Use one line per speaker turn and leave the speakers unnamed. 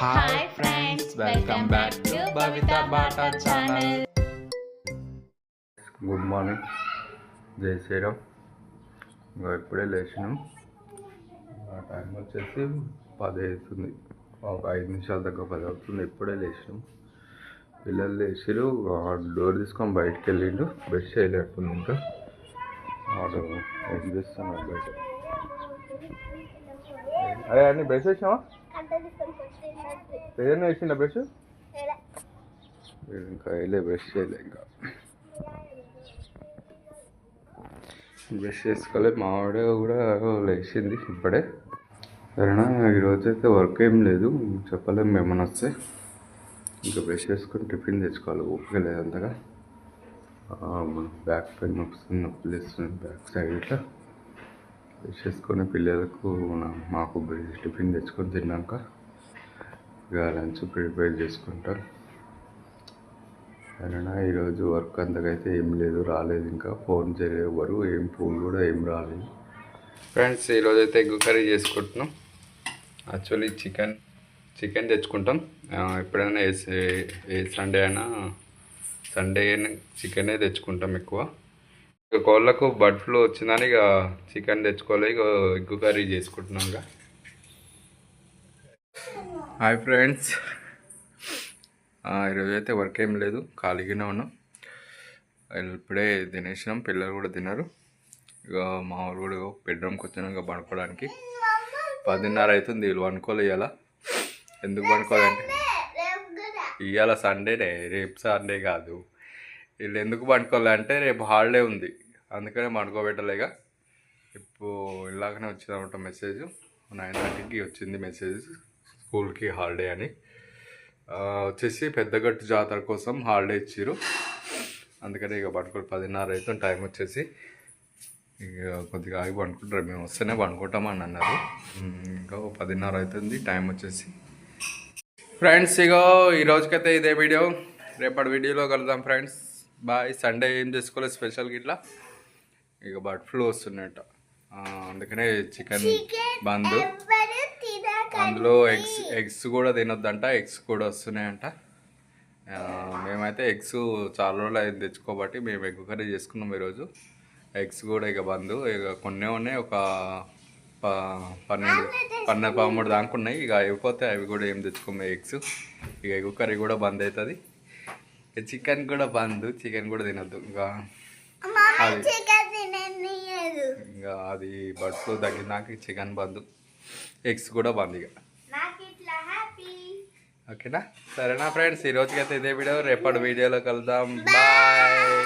Hi friends welcome back to Bavitha బాటా channel
good morning జై శ్రీరామ్ ఇంకా ఇప్పుడే లేచినాం. ఆ టైం వచ్చేసి పది అవుతుంది. ఒక ఐదు నిమిషాల దగ్గర పది అవుతుంది. ఇప్పుడే లేచినాం. పిల్లలు లేచిరు డోర్ తీసుకొని బయటకు వెళ్ళిండు బ్రష్ చేయలేకపోయింది ఇంకా. వాడు ఏం చేస్తున్నాడు బయట? అదే అన్ని బ్రష్ వేసినావా ఏదైనా వేసిండా బ్రష్? ఇంకా వేయలే బ్రష్ చేయలే ఇంకా. బ్రష్ చేసుకోలే మావాడు కూడా లేచింది ఇప్పుడే. సరేనా ఈరోజు అయితే వర్క్ ఏం లేదు చెప్పలేము ఏమైనా వస్తే. ఇంకా బ్రష్ చేసుకొని టిఫిన్ తెచ్చుకోవాలి ఓపిక లేదు అంతగా. బ్యాక్ పెయిన్ నొప్పి నొప్పి లేస్తుంది బ్యాక్ సైడ్ ఇట్లా. చేసుకొని పిల్లలకు మాకు టిఫిన్ తెచ్చుకొని తిన్నాక ఇక లంచ్ ప్రిపేర్ చేసుకుంటాం సరేనా? ఈరోజు వర్క్ అంతకైతే ఏం లేదు రాలేదు ఇంకా. ఫోన్ చేయలేదు ఏం ఫోన్ కూడా ఏం రాలేదు. ఫ్రెండ్స్ ఈరోజు అయితే ఎగ్ కర్రీ చేసుకుంటున్నాం. యాక్చువల్లీ చికెన్ చికెన్ తెచ్చుకుంటాం. ఎప్పుడైనా ఏ ఏ సండే అయినా సండే చికెనే తెచ్చుకుంటాం ఎక్కువ. కోళ్ళకు బర్డ్ ఫ్లూ వచ్చిందని ఇక చికెన్ తెచ్చుకోవాలి ఇక ఎగ్ కర్రీ చేసుకుంటున్నాం ఇక హాయ్ ఫ్రెండ్స్. ఈరోజు అయితే వర్క్ ఏం లేదు ఖాళీగానే ఉన్నాం. ఇప్పుడే తినేసినాం పిల్లలు కూడా తిన్నారు. ఇక మా వాళ్ళు కూడా బెడ్రూమ్కి వచ్చినాక పడుకోవడానికి. పదిన్నర అవుతుంది వీళ్ళు పనుకోలే ఇవాళ ఎందుకు పనుకోవాలంటే ఇవాళ సండేనే రేపు సండే కాదు. వీళ్ళు ఎందుకు పండుకోవాలంటే రేపు హాలిడే ఉంది. అందుకనే పండుకోబెట్టలేక ఇప్పుడు ఇలాగనే వచ్చిందన్నమాట మెసేజ్. నైన్ థర్టీకి వచ్చింది మెసేజ్ స్కూల్కి హాలిడే అని. వచ్చేసి పెద్దగట్టు జాతర కోసం హాలిడే ఇచ్చారు అందుకని ఇక పడుకో పదిన్నర అయితే టైం వచ్చేసి. ఇక కొద్దిగా ఆగి పండుకుంటారు. మేము వస్తేనే పడుకుంటామని అన్నారు. ఇంకా పదిన్నర అవుతుంది టైం వచ్చేసి. ఫ్రెండ్స్ ఇక ఈ రోజుకైతే ఇదే వీడియో. రేపటి వీడియోలో కలుద్దాం ఫ్రెండ్స్. బాయ్ సండే ఏం చేసుకోలేదు స్పెషల్గా ఇట్లా. ఇక బర్డ్ ఫ్లూ వస్తున్నాయట ఆ, అందుకనే చికెన్ బంద్. అందులో ఎగ్స్ ఎగ్స్ కూడా తినొద్దంట ఎగ్స్ కూడా వస్తున్నాయంట. మేమైతే ఎగ్స్ చాలా రోజులు అయింది తెచ్చుకోబట్టి మేము ఎగ్ కర్రీ చేసుకున్నాం ఈరోజు. ఎగ్స్ కూడా ఇక బంద్. ఇక కొన్ని ఉన్నాయి ఒక ప- పన్నెండు పన్నెండు పదమూడు దాకా ఉన్నాయి. ఇక అయిపోతే అవి కూడా ఏం తెచ్చుకోము ఎగ్స్. ఇక ఎగ్ కర్రీ కూడా బంద్ అవుతుంది. చికెన్ కూడా బంద్ చికెన్ కూడా తినొద్దు. ఇంకా ఇంకా అది బర్డ్ ఫ్లూ తగ్గినాక చికెన్ బంద్. ఎగ్స్ కూడా బంద్ ఇక. ఓకేనా? సరేనా ఫ్రెండ్స్ ఈ రోజుకైతే ఇదే వీడియో. రేపటి వీడియోలో కలుద్దాం. బాయ్.